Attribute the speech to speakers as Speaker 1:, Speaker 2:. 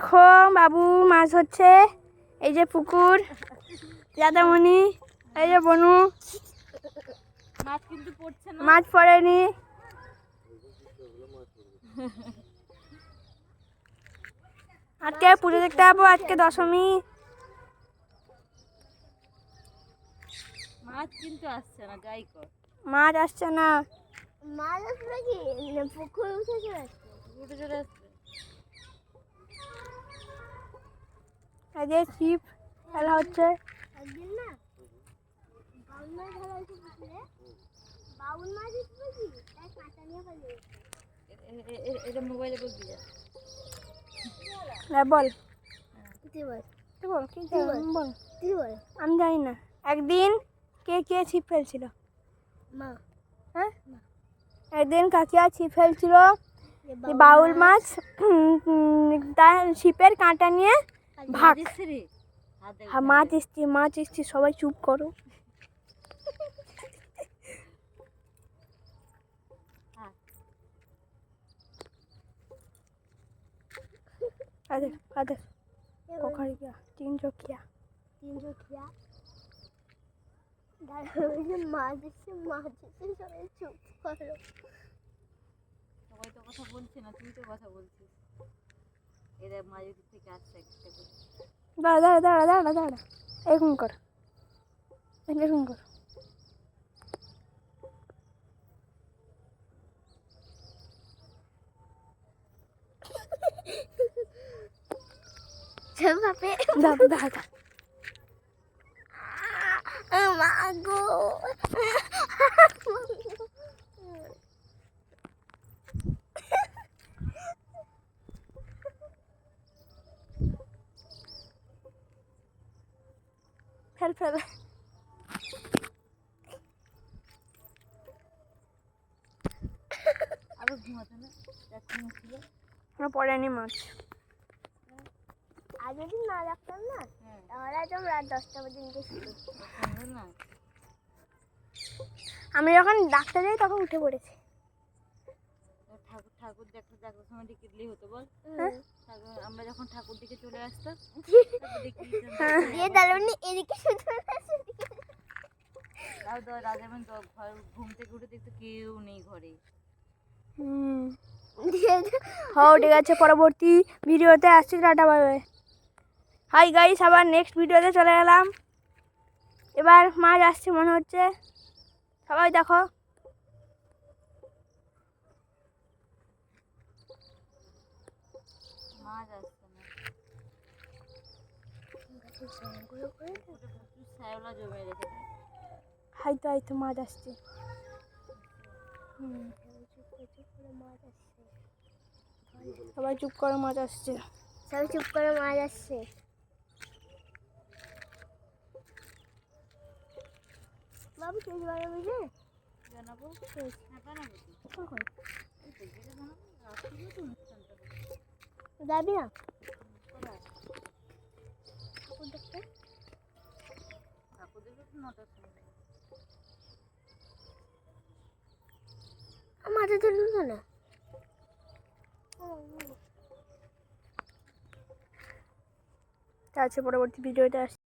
Speaker 1: দেখো বাবু মাছ হচ্ছে। এই যে পুকুর দাদামণি এই যে বনু।
Speaker 2: মাছ কিন্তু পড়ছে না।
Speaker 1: মাছ পড়েনি। আজকে পুজো দেখতে যাব আজকে দশমী।
Speaker 2: মাছ কিন্তু আসছে না যাই কর।
Speaker 1: মাছ আসছে না।
Speaker 3: মাছ আসবে কি? পুকুর উঠে চলে আসবে।
Speaker 2: উঠে চলে আসছে
Speaker 1: এই যে ছিপ খেলা হচ্ছে
Speaker 3: একদিন না বাউল মাছ ধরা হয়েছে পুকুরে বাউল মাছ আসবে কি তাই কাঁটা নিয়ে পালিয়ে গেছে।
Speaker 2: এ- এ- এ- এটা যা
Speaker 1: বল।
Speaker 3: বল।
Speaker 1: তুই বল আমি জানি না। একদিন কে কে ছিপ ফেলছিল
Speaker 3: মা।
Speaker 1: হ্যাঁ? একদিন কাকিয়া ছিপ ফেলছিল বাউল মাছ। তার ছিপের কাঁটা নিয়ে ভাগ।
Speaker 2: মাছ এসছে
Speaker 1: হ্যাঁ, মাছ এসছি মাছ এসছি সবাই চুপ করো।
Speaker 2: হ্যাঁ।
Speaker 3: দাঁড়া ওই যে মাছ এসছে মাছ সবাই চুপ করো।
Speaker 2: সবাই তো কথা বলছে না তুই তো কথা বলছিস। এরা মাঝে দিক থেকে আসছে একটা করে
Speaker 1: দাঁড়া দাঁড়া দাঁড়া দাঁড়া দাঁড়া। এরকম কর। এরকম কর।
Speaker 3: গো।
Speaker 1: ফেল ফেল
Speaker 2: আরও ঘুমাতে না? দেখ
Speaker 1: পড়েনি মাছ।
Speaker 3: আর যদি না রাখতাম না?
Speaker 2: হ্যাঁ।
Speaker 3: তাহলে আমরা রাত দশটা পর্যন্ত
Speaker 1: আমি যখন ডাক্তার যাই তখন উঠে পড়েছি।
Speaker 2: ঠাকুর দেখতে দেখার সময় ডেকে হতো বল?
Speaker 1: হ্যাঁ?
Speaker 2: আমরা যখন ঠাকুর দিকে চলে আসতাম
Speaker 3: দাঁড়ানি এদিকে
Speaker 2: ঘর ঘুম থেকে উঠে দেখতো কেউ নেই ঘরে।
Speaker 1: হুম। হও ঠিক আছে পরবর্তী ভিডিওতে আসছি টাটা পাবে হাই গাইস আবার নেক্সট ভিডিওতে চলে গেলাম এবার মাছ আসছে মনে হচ্ছে। সবাই দেখো।
Speaker 2: মাছ আসছে না। শ্যাওলা জমে রেখেছে
Speaker 1: মাছ আসছে। সবাই চুপ করো মাছ আসছে।
Speaker 3: সবাই চুপ করে মাছ আসছে। বাবু শেষ বারে বুঝে
Speaker 2: জানাব?
Speaker 3: কখন যাবি না? ঠাকুর দেখতে
Speaker 2: ঠাকুর দেখবে তো নটার সময়
Speaker 3: মাথা তুলুন না
Speaker 1: তা আছে পরবর্তী